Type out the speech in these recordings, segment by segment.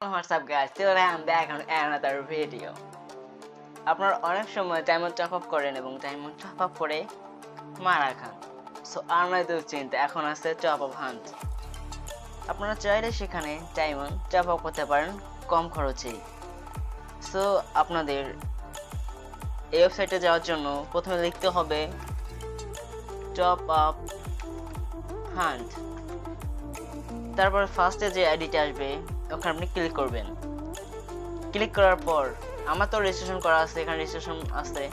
What's up, guys? Today I'm back on another video. আপনারা অনেক সময় ডায়মন্ড টপ আপ করেন এবং ডায়মন্ড টপ আপ করে মারা খান সো আর নয় চিন্তা এখন আছে টপ আপ হান্ট আপনারা চাইলে সেখানে ডায়মন্ড টপ আপ করতে পারেন কম খরচেই সো আপনাদের এই ওয়েবসাইটে যাওয়ার জন্য প্রথমে লিখতে হবে টপ আপ হান্ট তারপর ফার্স্টে যে আইডিটা আসবে ওখানে আপনি ক্লিক করবেন। ক্লিক করার পর, আমার তো রেজিস্ট্রেশন করা আছে, এখানে রেজিস্ট্রেশন আছে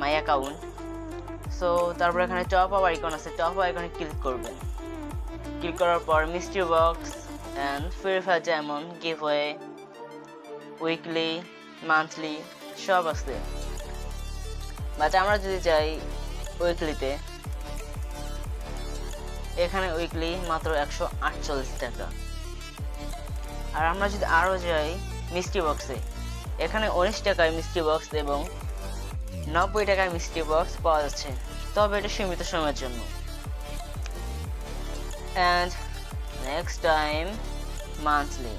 মাই অ্যাকাউন্ট সো তারপর এখানে টপ আপ আইকন আছে টপ আপ আইকনে ক্লিক করবেন। ক্লিক করার পর mystery box and Free Fire যেমন গিভ ওয়ে উইকলি মান্থলি সব আছে। বাট আমরা যদি যাই উইকলিতে এখানে উইকলি মাত্র একশো আটচল্লিশ টাকা। আর আমরা যদি আরও যাই মিষ্টি বক্সে এখানে উনিশ টাকায় মিষ্টি বক্স এবং নব্বই টাকায় মিষ্টি বক্স পাওয়া যাচ্ছে। তবে এটা সীমিত সময়ের জন্য। And next time monthly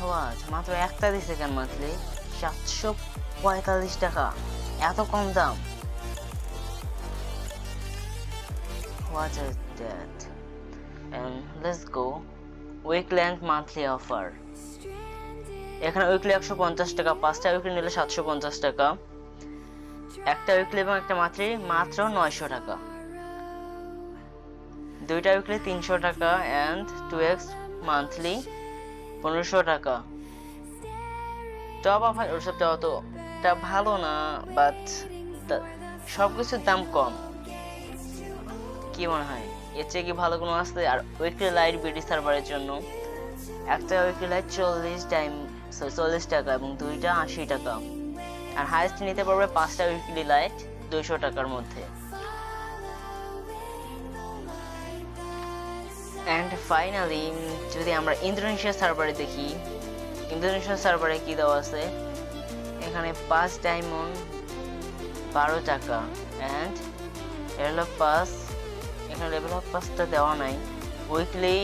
what মাত্র একটা দিছে কেন মান্থলি সাতশো পঁয়তাল্লিশ টাকা। এত কম দাম। What is that and let's go and monthly offer. এখানে উইকলি একশো পঞ্চাশ টাকা, পাঁচটা উইকলি নিলে সাতশো পঞ্চাশ টাকা। একটা উইকলি এবং একটা মাত্রই মাত্র নয়শো টাকা। দুইটা উইকলি তিনশো টাকা অ্যান্ড টু এক্স মান্থলি পনেরোশো টাকা। টপ আপ ওসবটা অত টা ভালো না বাট সব কিছুর দাম কম। কি মনে হয়? এর চেয়ে কি ভালো কোনো আসছে আর উইকলি লাইট বিডি সার্ভারের জন্য একটা উইকলি লাইট চল্লিশ টাইম চল্লিশ টাকা এবং দুইটা আশি টাকা। আর হাইস্ট নিতে পারবে পাঁচটা উইকলি লাইট দুইশো টাকার মধ্যে। অ্যান্ড ফাইনালি যদি আমরা ইন্দোনেশিয়া সার্ভারে দেখি, ইন্দোনেশিয়া সার্ভারে কী দেওয়া আছে? এখানে পাঁচ ডায়মন্ড বারো টাকা। অ্যান্ড এর পাস এখানে লেভেল আপ পাসটা দেওয়া নাই। উইকলি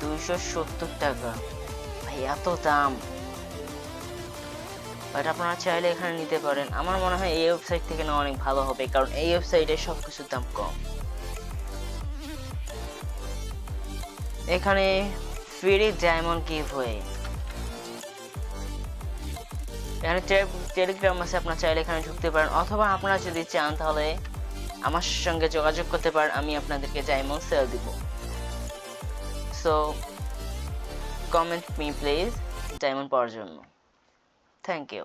দুইশো সত্তর টাকা। ভাই, এত দাম। বাট আপনারা চাইলে এখানে নিতে পারেন। আমার মনে হয় এই ওয়েবসাইট থেকে নেওয়া অনেক ভালো হবে, কারণ এই ওয়েবসাইটে সব কিছুর দাম কম। এখানে ফ্রি ডায়মন্ড গিভ হয়ে এখানে টেলিগ্রাম আছে, আপনারা চাইলে এখানে ঢুকতে পারেন। অথবা আপনারা যদি চান তাহলে আমার সঙ্গে যোগাযোগ করতে পার, আমি আপনাদেরকে ডায়মন্ড সেল দিব। So comment me please diamond পাওয়ার জন্য। Thank you